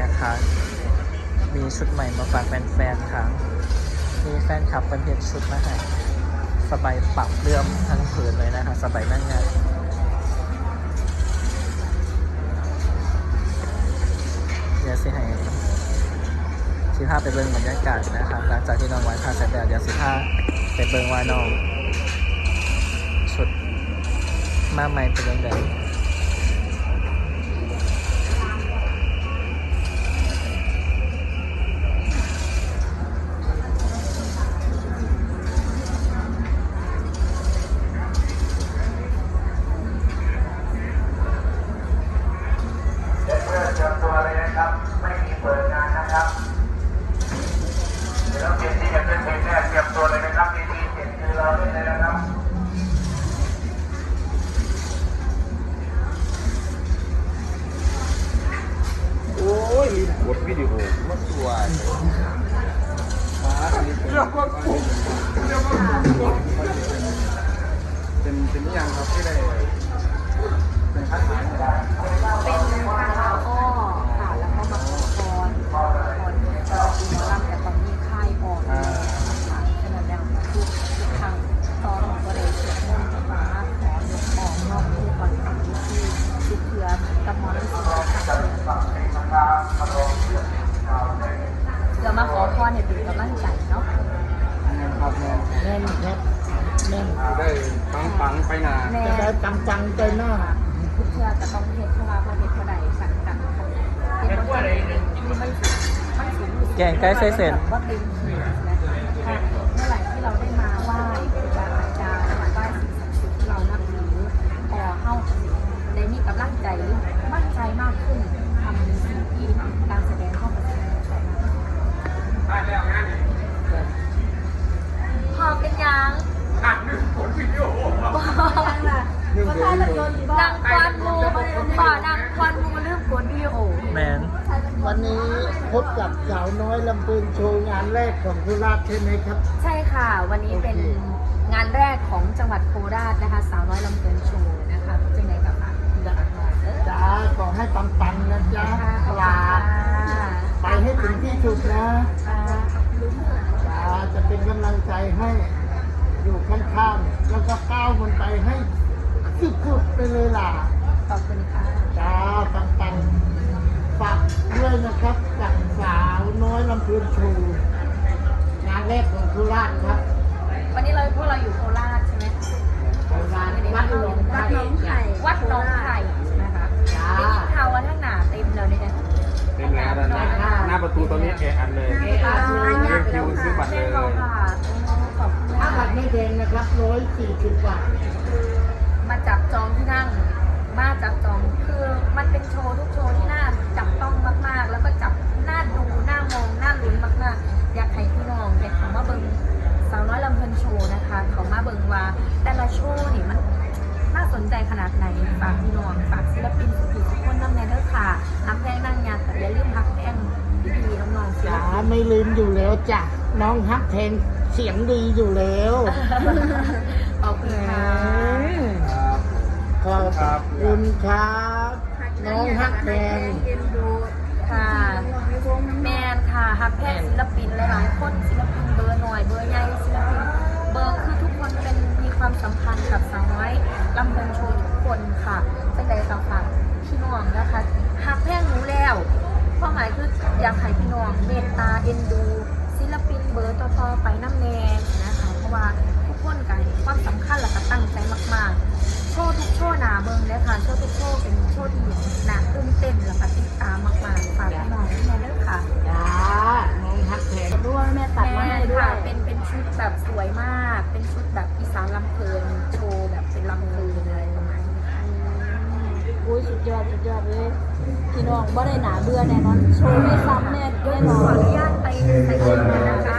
นะคะ มีชุดใหม่มาฝากแฟนๆค่ะ มีแฟนคลับเป็นเพจชุดมาให้สบายปรับเรื่อมทั้งผืนเลยนะคะ สบายนั่งงานเดี๋ยวสิให้สิพาไปเบิ่งบรรยากาศนะคะหลังจากที่น้องไว้พาเสร็จแล้วเดี๋ยวสิพาไปเบิ่งว่าน้องชุดมาใหม่เป็นยังไง อย่างครับที่ได้เป็นคัดหมายไม่ได้ เป็นทางอ้อค่ะ แล้วก็มาขอพรขอพรจะมีหมอลำแต่ตอนนี้ค่ายออกนะคะขนาดแล้วทุกทุกครั้งตอนก็เลยสวดมนต์จะมาขอยกออกนอกคู่ก่อนทำพิธีทุกเพื่อกับหมอลำสิงห์ค่ะเดี๋ยวมาขอพรเนี่ยเป็นกำลังใจเนาะ ครับแม่ แน่นครับแน่น ได้ปังปังไปนาน แม่ จะได้จังจังๆใจหน้า ทุก เพื่อจะต้องเห็นเพราะว่าพอเห็นเท่าใดสั่งกันค่ะเห็นว่ามันสูงมันสูงแกงใกล้ใส้เสร็จ ว่าเป็นเมื่อไหร่ที่เราได้มาไหว้ครูบาอาจารย์ไหว้สิ่งศักดิ์สิทธิ์ที่เรานับถือพอเข้าในนี้กำลังใจ แมนวันนี้พบกับสาวน้อยลำพูนโชว์งานแรกของสุราษฎร์ใช่ไหมครับ ใช่ค่ะ วันนี้เป็นงานแรกของจังหวัดโคราชนะคะ สาวน้อยลำเพลินโชว์นะคะจังไหนกับอะดักเออจ้าขอให้ปังๆนะจ๊ะค่ะขอบปคุณลาค่ะไปให้ถึงที่สุดนะค่ะจ้าจะเป็นกำลังใจให้อยู่ข้างๆแล้วก็ก้าวมันไปให้สุดๆไปเลยล่ะขอบคุณค่ะจ้าปังๆ ฝากด้วยนะครับกับสาวน้อยลำพูนโชว์งานแรกของสุราษฎร์ครับวันนี้เราพวกเราอยู่โคราชใช่ไหมคะโคราชวัดหลวงไผ่จ้ะวัดหนองไผ่ใช่ไหมคะจ้าได้ยินข่าวว่าท่านหนาเต็มแล้วเนี่ยนะเต็มแล้วด้านหน้าหน้าประตูตอนนี้แออัดเลยเออเรียกคิวซื้อบัตรเลยขอบคุณค่ะขอบคุณถ้าค่ะบัตรไม่แดงนะครับร้อยสี่สิบบาท ว่า แต่ละโชว์นี่มันน่าสนใจขนาดไหนฝากพี่น้องฝากศิลปินสุดๆทุกคนนั่งในเด้อค่ะน้ำแพงนั่งยาแต่อย่าลืมพักแพงพี่ๆน้องๆศิลจ๋าปินไม่ลืมอยู่แล้วจ้ะน้องฮักแทนเสียงดีอยู่แล้วขอบคุณค่ะขอบคุณครับ น้องฮักแทนค่ะแมนค่ะฮักแพงศิลปินหลายๆคนศิลปินเบอร์หน่อยเบอร์ใหญ่ศิลปินเบอร์คือทุก คนเป็นมีความสัมพันธ์กับสาวน้อยลำเพลินโชว์ทุกคนค่ะตั้งแต่าวฝากพี่น้องนะคะฮักแพงรู้แล้วความหมายคืออยากให้พี่น้องเมตตาเอ็นดู ศิลปินเบอร์ต่อๆไปน้ำแนงนะคะเพราะว่าทุกคนกันความสำคัญและก็ตั้งใจมากๆ โชว์ทุกโชว์หนาเบิงเลยค่ะโชว์ทุกโชว์เป็นโชว์ที่หนาตื่นเต้นและก็ติดตามมากๆ พี่น้องบ่ได้หนาเบื่อแน่นอนโชว์ไม่ซ้ำแน่แน่นอขอนอนุญาตไปใส่ชุดก่อนนะคะ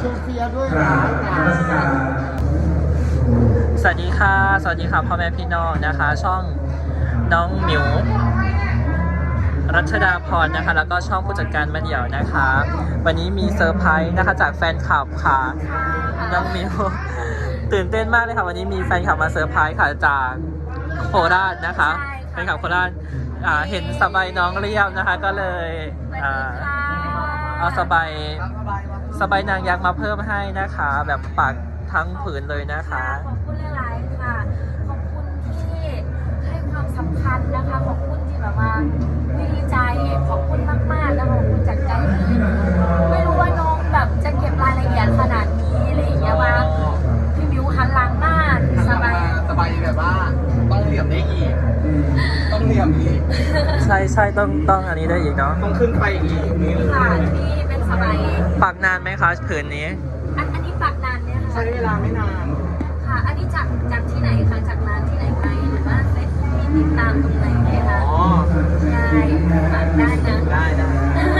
โชเฟียด้วยหลายจ้าสวัสดีค่ะ สวัสดีค่ะพ่อแม่พี่น้องนะคะ ช่องน้องหมิวรัชดาพรนะคะ แล้วก็ช่องผู้จัดการมาเดี่ยวนะคะ วันนี้มีเซอร์ไพรส์นะคะจากแฟนคลับค่ะ น้องหมิวตื่นเต้นมากเลยค่ะ วันนี้มีแฟนคลับมาเซอร์ไพรส์ค่ะจากโคราชนะคะ นคลับโคราชอ่าเห็นสบายน้องเรียบนะคะ ก็เลยสวัสอ่าดีค่ะเอาสบายสบายนางยักษ์มาเพิ่มให้นะคะ แบบปักทั้งผืนเลยนะคะ ขอบคุณหลายๆค่ะ ขอบคุณที่ให้ความสำคัญนะคะ ขอบคุณที่แบบว่าดีใจ ขอบคุณมากๆนะคะขอบคุณจากใจที่ ต้องต้องอันนี้ได้อีกเนาะต้องขึ้นไปอีกนี่เลยค่ะที่เป็นสบายปักนานไหมคะผืนนี้ อันอันนี้ปักนานเนี่ยใช้ค่ะเวลาไม่นานค่ะ อันนี้จากจากที่ไหนคะจากร้านที่ไหนไปหรือว่าเฟซมีติดตามตรงไหนไหมคะอ๋อใช่ปักได้นะได้ไ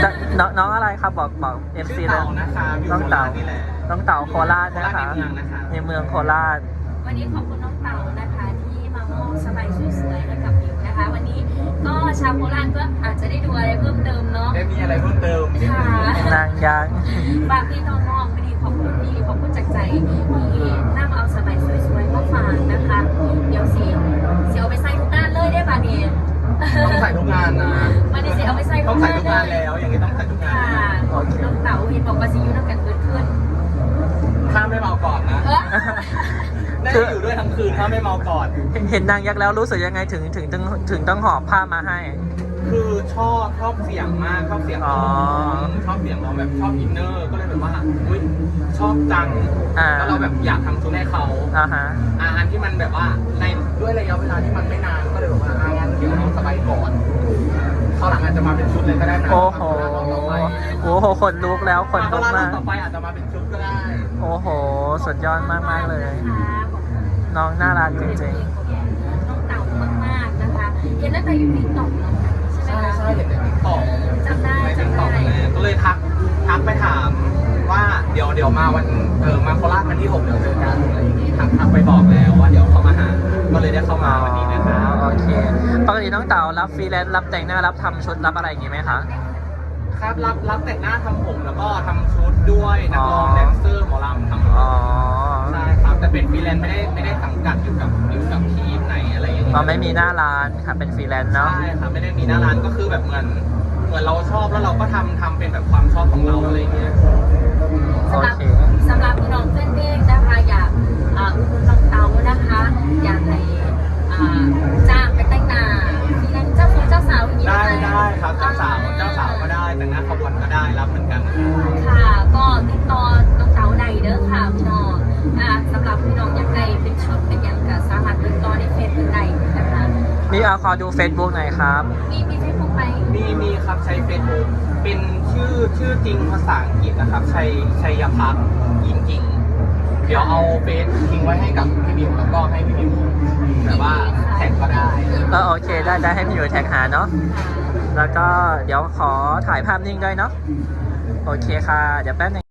ด้น้องน้องอะไรครับบอกบอกเอฟชื่ซีอแล้เต่าวนะคะอยู่น้องโคราเต่าชนี่แหละน้องเต่าโคราชนะคะโคราชในเมืองนะคะในเมืองโคราช วันนี้ขอบคุณน้องเต่านะคะที่มามอบสบายสวยๆให้กับมิวนะคะ วันนี้ ก็ชาวโคราชก็อาจจะได้ดูอะไรเพิ่มเติมเนาะได้มีอะไรเพิ่มเติมนิดค่ะนึงนางยักษ์ฝากพี่น้องๆวันนี้ขอบคุณพี่ขอบคุณจากใจที่นั่งเอาสบายสวยๆมาฝากนะคะ เดี๋ยวสิเสียเอาไปใส่ทุกงานเลยได้ป่ะเนี่ยต้องใส่ทุกงานนะวันนี้สิเอาไปใส่ต้ทุองกใส่งานทุกเลงานยแล้วอย่างนี้ต้องใส่ทุกงานค่ะโอเคน้องเต๋าเห็นบอกว่าสิอยูนักกันเกิดขึ้น ถ้าไม่เมาก่อนนะ เออ ได้อยู่ด้วยทั้งคืนถ้าไม่เมาก่อนเห็นเห็นนางยักษ์แล้วรู้สึกยังไงถึงถึงถึงถึงต้องหอบผ้ามาให้ คือชอบชอบเสียงมากชอบเสียงอ๋น้อองชอบเสียงน้องแบบชอบอินเนอร์ ก็เลยแบบว่าอุ้ยชอบจังอ่า แล้วเราแบบอยากทำชุดให้เขาอ่าฮะอ่าอันที่มันแบบว่าในด้วยระยะเวลาที่มันไม่นานก็เลยแบบว่าอ่างั้นเดี๋ยวน้องสบายก่อนเขาวหลังอาจจะมาเป็นชุดเลยก็ได้นะโอ้โหทำชุดหน้าน้องต่อไปโอ้โหขนลุกแล้วขนลุกอ่มาก ต่อไปอาจจะมาเป็นชุดก็ได้ โอ้โห สุดยอดมากมากๆเลยนะคะขอบคุณน้ องน่ารักจริงๆน้องเต่ามากๆนะคะเห็นตั้งแต่อยู่ติ๊กต็อกเนาะใช่ไหมใช่คะใช่เห็นในติ๊กต็อกจำได้ในติ๊กจำต็อกได้เลยก็เลยทักทักไปถามว่าเดี๋ยวเดี๋ยวมาวันเออมาโคราชวันที่หกเดี๋ยวเจอกันอะไรอย่างงี้ทักทักไปบอกแล้วว่าเดี๋ยวเขามาหาก็เลยได้เข้าๆมาวันนี้นะคะอ๋อโอเคปกติน้องเต๋ารับฟรีแลนซ์รับแต่งหน้ารับทำชุดรับอะไรอย่างงี้ไหมคะ ครับรับรับแต่งหน้าทำผมแล้วก็ทำชุดด้วยนักร้องอ๋อแดนเซอร์หมอลำทำอ๋อใช่ครับแต่เป็นฟรีแลนซ์ไม่ได้ไม่ได้สังกัดอยู่กับอยู่กับทีมไหนอะไรอย่างเงี้ยอ๋อไม่มีหน้าร้านค่ะเป็นฟรีแลนซ์เนาะ ใช่ครับไม่ได้มีหน้าร้านก็คือแบบเหมือนเหมือนเราชอบแล้วเราก็ทำทำเป็นแบบความชอบของเราอะไรอย่างเงี้ยโอสำหรับเค สำหรับพี่น้องเพื่อนเพลงนะคะอยากอ่าอุดหนุนน้องเต๋านะคะ อยากให้อ่าจ้างไปแต่งหน้ามีนั่นเจ้าฟูเจ้าสาวอย่างนี้ได้หมได้ครับเจ้าสาวเจ้าสาว ก็ได้ แต่งหน้าขบวนก็ได้รับเหมือนกันนะครับค่ะ ก็ติดต่อน้องเต๋าใดเด้อค่ะพี่น้องอ่าสำหรับพี่น้องอยากได้เป็นชุดเป็นอย่างก็สามารถติดต่อในเฟซบุ๊กได้นะคะมีเอาขอดู Facebook หน่อยครับ มีมีเฟซบุ๊กไหมมีมีครับใช้เฟซบุ๊กเป็นชื่อชื่อจริงภาษาอังกฤษนะครับชัยชัยพักยิงจริงเดี๋ยวเอาเฟซทิ้งไว้ให้กับพี่บิวแล้วก็ให้พี่บิวแบบว่าแท็กก็ได้ เออโอเค ได้ได้ให้พี่อยู่แท็กหาเนาะ แล้วก็เดี๋ยวขอถ่ายภาพนิ่งด้วยเนาะ โอเคค่ะ เดี๋ยวแป๊บนึง